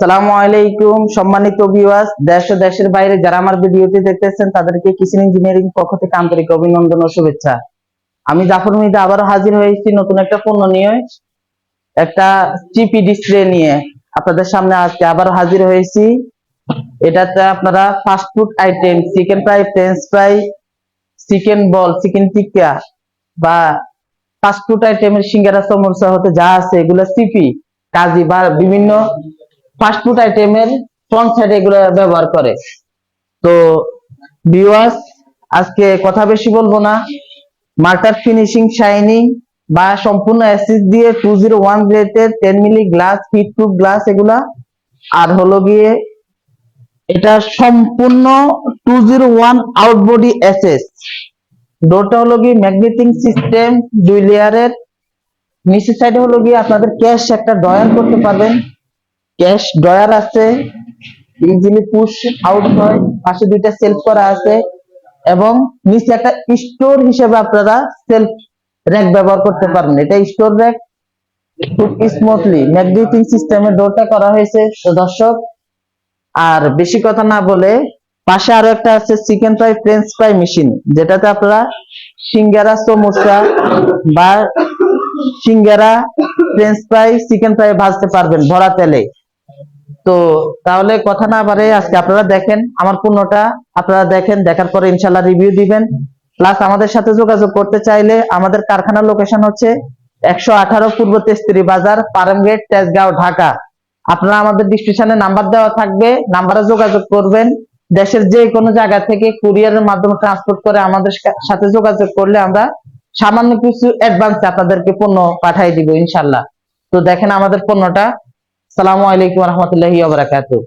সালামু আলাইকুম, সম্মানিত ভিউয়ার্স দেশ ও দেশের বাইরে যারা আমার ভিডিওটি দেখতেছেন, তাদেরকে কিচেন ইঞ্জিনিয়ারিং পক্ষ থেকে আন্তরিক অভিনন্দন ও শুভেচ্ছা। আমি জাফর মিদা আবারও হাজির হয়েছি নতুন একটা পণ্য নিয়ে, একটা চিপি ডিসপ্লে নিয়ে। আপনাদের সামনে আজকে আবার হাজির হয়েছি। এটাতে আপনারা fast food item chicken fry french fry chicken ball chicken tikka বা ফাস্ট ফুড আইটেমের সিঙ্গারা সমোসা হতে যা আছে, এগুলো চিপি কাজী বা বিভিন্ন ফাস্ট ফুড আইটেমের ফ্রন্ট সাইড এগুলো ব্যবহার করে। তো ভিউয়ার্স আজকে কথা বেশি বলব না। মার্টার ফিনিশিং শাইনিং বা সম্পূর্ণ অ্যাসিড দিয়ে two zero one milli glass fit proof glass এগুলা। আর হলো গিয়ে এটা সম্পূর্ণ two zero one out body SS ডোরটা হলো গিয়ে ম্যাগনেটিং সিস্টেম দুই লেয়ারের নিচের সাইডে হলো গিয়ে আপনাদের ক্যাশ একটা ড্রয়ার করতে পারবেন। ক্যাশ ড্রয়ার আছে, ইজিলি পুশ আউট হয়, পাশে দুইটা সেলফ করা আছে এবং নিচে একটা স্টোর হিসেবে আপনারা সেলফ র্যাক ব্যবহার করতে পারবেন। এটা স্টোর র্যাক খুব স্মুথলি ম্যাগনেটিং সিস্টেমের ডোরটা করা হয়েছে। তো দর্শক, আর বেশি কথা না বলে পাশে আরও একটা আছে chicken fry french fry machine যেটাতে আপনারা সিঙ্গারা, সমোসা বা সিঙ্গারা ফ্রেঞ্চ ফ্রাই চিকেন ফ্রাই ভাজতে পারবেন ভরা তেলে। তো তাহলে কথা না বাড়ে আজকে আপনারা দেখেন আমার পণ্যটা, আপনারা দেখেন, দেখার পরে ইনশাল্লাহ রিভিউ দিবেন। প্লাস আমাদের সাথে যোগাযোগ করতে চাইলে আমাদের কারখানার লোকেশন হচ্ছে একশো আঠারো পূর্ব তেস্তিরি বাজার পারেম গেট তেজগাঁও, ঢাকা। আপনারা আমাদের ডিসক্রিপশনে নাম্বার দেওয়া থাকবে নাম্বারে যোগাযোগ করবেন। দেশের যে কোনো জায়গা থেকে কুরিয়ারের মাধ্যমে ট্রান্সপোর্ট করে আমাদের সাথে যোগাযোগ করলে আমরা সামান্য কিছু অ্যাডভান্স আপনাদেরকে পণ্য পাঠিয়ে দিব ইনশাল্লাহ তো দেখেন আমাদের পণ্যটা সালামু আলাইকুম রহমতুল্লাহ ওয়া বারাকাতুহু।